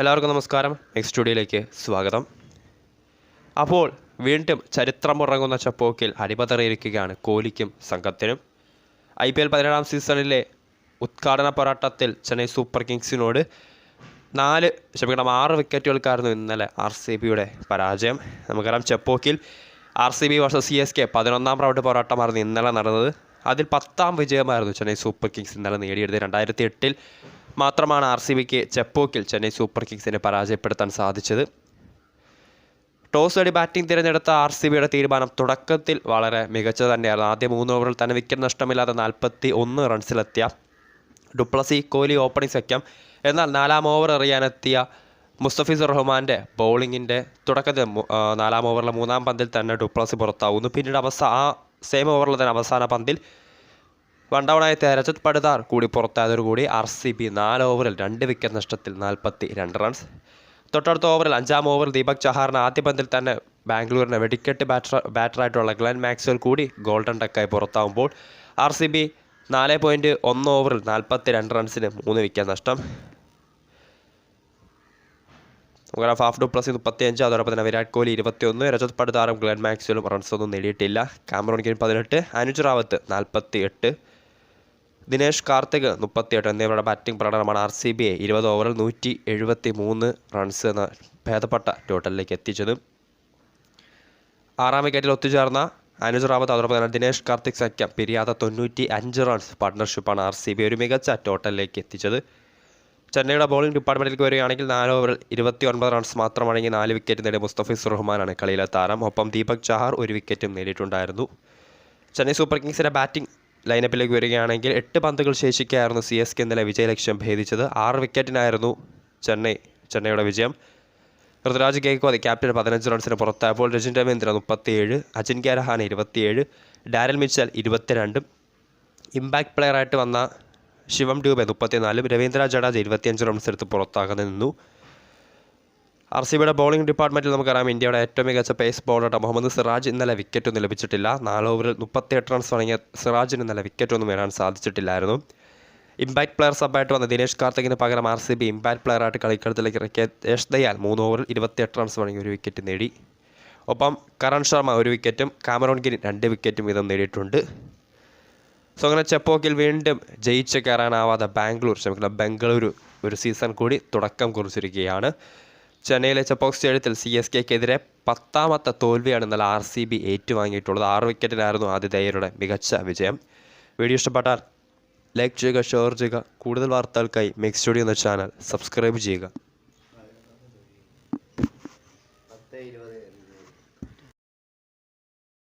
എല്ലാവർക്കും നമസ്കാരം. എക്സ് സ്റ്റുഡിയോയിലേക്ക് സ്വാഗതം. അപ്പോൾ വീണ്ടും ചരിത്രം ചരിത്രമുറങ്ങുന്ന ചപ്പോക്കിൽ അടിപതറിയിരിക്കുകയാണ് കോഹ്ലിക്കും സംഘത്തിനും. ഐ പി എൽ പതിനേഴാം സീസണിലെ ഉദ്ഘാടന പോരാട്ടത്തിൽ ചെന്നൈ സൂപ്പർ കിങ്സിനോട് നാല് ക്ഷമിക്കണം ആറ് വിക്കറ്റുകൾക്കായിരുന്നു ഇന്നലെ ആർ സി ബിയുടെ പരാജയം. നമുക്കറിയാം ചെപ്പോക്കിൽ ആർ സി ബി വർഷം സി എസ് കെ പതിനൊന്നാം റൗണ്ട് പോരാട്ടമായിരുന്നു ഇന്നലെ നടന്നത്. അതിൽ പത്താം വിജയമായിരുന്നു ചെന്നൈ സൂപ്പർ കിങ്സ് ഇന്നലെ നേടിയെടുത്തത്. രണ്ടായിരത്തി എട്ടിൽ മാത്രമാണ് ആർ സി ബിക്ക് ചെപ്പോക്കിൽ ചെന്നൈ സൂപ്പർ കിങ്സിനെ പരാജയപ്പെടുത്താൻ സാധിച്ചത്. ടോസ് നേടി ബാറ്റിംഗ് തിരഞ്ഞെടുത്ത ആർ സി ബിയുടെ തീരുമാനം തുടക്കത്തിൽ വളരെ മികച്ചത് തന്നെയായിരുന്നു. ആദ്യ മൂന്ന് ഓവറിൽ തന്നെ വിക്കറ്റ് നഷ്ടമില്ലാതെ നാൽപ്പത്തി ഒന്ന് റൺസിലെത്തിയ ഡുപ്ലസി കോഹ്ലി ഓപ്പണിംഗ് സഖ്യം. എന്നാൽ നാലാം ഓവർ എറിയാനെത്തിയ മുസ്തഫിസുർ റഹ്മാന്റെ ബൗളിങ്ങിന്റെ തുടക്കത്തിൽ നാലാം ഓവറിലെ മൂന്നാം പന്തിൽ തന്നെ ഡുപ്ലസി പുറത്താവുന്നു. പിന്നീട് അവസാന ആ സെയിം ഓവറിൽ തന്നെ അവസാന പന്തിൽ വൺ ഡൗണായ രജത് പടുതാർ. കൂടി പുറത്തായതോടുകൂടി ആർ സി ബി നാല് ഓവറിൽ രണ്ട് വിക്കറ്റ് നഷ്ടത്തിൽ നാൽപ്പത്തി രണ്ട് റൺസ് തൊട്ടടുത്ത ഓവറിൽ അഞ്ചാം ഓവറിൽ ദീപക് ചഹാറിന് ആദ്യ പന്തിൽ തന്നെ ബാംഗ്ലൂരിന്റെ വെടിക്കെട്ട് ബാറ്റർ ബാറ്ററായിട്ടുള്ള ഗ്ലെൻ മാക്സ്വൽ കൂടി ഗോൾഡൻ ടക്കായി പുറത്താവുമ്പോൾ ആർ സി ബി നാല് പോയിന്റ് ഒന്ന് ഓവറിൽ നാൽപ്പത്തി രണ്ട് റൺസിന് മൂന്ന് വിക്കറ്റ് നഷ്ടം. നമുക്കറിയാം ഫാഫ് ഡു പ്ലസ് മുപ്പത്തിയഞ്ച് അതോടൊപ്പം തന്നെ വിരാട് കോഹ്ലി ഇരുപത്തിയൊന്ന് രജത് പടുതാറും ഗ്ലെൻ മാക്സ്വലും റൺസൊന്നും നേടിയിട്ടില്ല. കാമറോൺ കിൻ പതിനെട്ട് അനുജ് റാവത്ത് നാൽപ്പത്തി എട്ട് ദിനേഷ് കാർത്തിക് മുപ്പത്തിയെട്ട് എന്നിവരുടെ ബാറ്റിംഗ് പ്രകടനമാണ് ആർ സി ബിയെ ഇരുപത് ഓവറിൽ നൂറ്റി എഴുപത്തി മൂന്ന് റൺസ് എന്ന ഭേദപ്പെട്ട ടോട്ടലിലേക്ക് എത്തിച്ചത്. ആറാം വിക്കറ്റിൽ ഒത്തുചേർന്ന അനുജ് റാവത്ത് അതോടൊപ്പം തന്നെ ദിനേഷ് കാർത്തിക് സഖ്യം പിരിയാത്ത തൊണ്ണൂറ്റി അഞ്ച് റൺസ് പാർട്ട്ണർഷിപ്പാണ് ആർ സി ബി ഒരു മികച്ച ടോട്ടലിലേക്ക് എത്തിച്ചത്. ചെന്നൈയുടെ ബോളിംഗ് ഡിപ്പാർട്ട്മെന്റിലേക്ക് വരികയാണെങ്കിൽ നാല് ഓവറിൽ ഇരുപത്തി ഒൻപത് റൺസ് മാത്രമടങ്ങി നാല് വിക്കറ്റ് നേടിയ മുസ്തഫിസ് റഹ്മാനാണ് കളിയിലെ താരം. ഒപ്പം ദീപക് ചഹാർ ഒരു വിക്കറ്റും നേടിയിട്ടുണ്ടായിരുന്നു. ചെന്നൈ സൂപ്പർ കിങ്സിന്റെ ബാറ്റിംഗ് ലൈനപ്പിലേക്ക് വരികയാണെങ്കിൽ എട്ട് പന്തുകൾ ശേഷിക്കായിരുന്നു സി എസ് കെ ഇന്നലെ വിജയലക്ഷ്യം ഭേദിച്ചത്. ആറ് വിക്കറ്റിനായിരുന്നു ചെന്നൈ ചെന്നൈയുടെ വിജയം. ഋതുരാജ് കേക്കോതി ക്യാപ്റ്റൻ പതിനഞ്ച് റൺസിന് പുറത്തായപ്പോൾ രജിൻ രവീന്ദ്ര മുപ്പത്തിയേഴ് അജിൻക്യ രഹാന ഇരുപത്തിയേഴ് ഡാരൽ മിച്ചൽ ഇരുപത്തിരണ്ടും ഇമ്പാക്ട് പ്ലെയറായിട്ട് വന്ന ശിവം ഡ്യൂബെ മുപ്പത്തിനാലും രവീന്ദ്ര ജഡേജ ഇരുപത്തിയഞ്ച് റൺസ് എടുത്ത് പുറത്താകാതെ നിന്നു. ആർ സി ബിയുടെ ബോളിംഗ് ഡിപ്പാർട്ട്മെന്റിൽ നമുക്കറിയാം ഇന്ത്യയുടെ ഏറ്റവും മികച്ച പേസ് ബോളറായിട്ട് മുഹമ്മദ് സിറാജ് ഇന്നലെ വിക്കറ്റൊന്നും ലഭിച്ചിട്ടില്ല. നാല് ഓവറിൽ മുപ്പത്തിയെട്ട് റൺസ് തുടങ്ങിയ സിറാജിന് ഇന്നലെ വിക്കറ്റൊന്നും നേടാൻ സാധിച്ചിട്ടില്ലായിരുന്നു. ഇമ്പാക്ട് പ്ലെയർ സബായിട്ട് വന്ന ദിനേഷ് കാർത്തികിന് പകരം ആർ സി ബി ഇമ്പാക്ട് പ്ലെയറായിട്ട് കളിക്കളത്തിലേക്ക് ഇറക്കിയ യേഷ് ദയാൽ മൂന്ന് ഓവറിൽ ഇരുപത്തിയെട്ട് റൺസ് തുടങ്ങി ഒരു വിക്കറ്റ് നേടി. ഒപ്പം കരൺ ശർമ്മ ഒരു വിക്കറ്റും കാമറോൺ ഗിരി രണ്ട് വിക്കറ്റും വീതം നേടിയിട്ടുണ്ട്. സോ അങ്ങനെ ചെപ്പോക്കിൽ വീണ്ടും ജയിച്ച് കയറാനാവാതെ ബാംഗ്ലൂർ ക്ഷമിക്കണം ബംഗളൂരു ഒരു സീസൺ കൂടി തുടക്കം കുറിച്ചിരിക്കുകയാണ്. ചെന്നൈയിലെ ചെപ്പോക്ക് സ്റ്റേഡിയത്തിൽ സി എസ് കെക്കെതിരെ പത്താമത്തെ തോൽവിയാണ് ഇന്നലെ ആർ സി ബി ഏറ്റുവാങ്ങിയിട്ടുള്ളത്. ആറ് വിക്കറ്റിനായിരുന്നു ആതിഥേയരുടെ മികച്ച വിജയം. വീഡിയോ ഇഷ്ടപ്പെട്ടാൽ ലൈക്ക് ചെയ്യുക ഷെയർ ചെയ്യുക. കൂടുതൽ വാർത്തകൾക്കായി മിക്സ് സ്റ്റുഡിയോ എന്ന ചാനൽ സബ്സ്ക്രൈബ് ചെയ്യുക.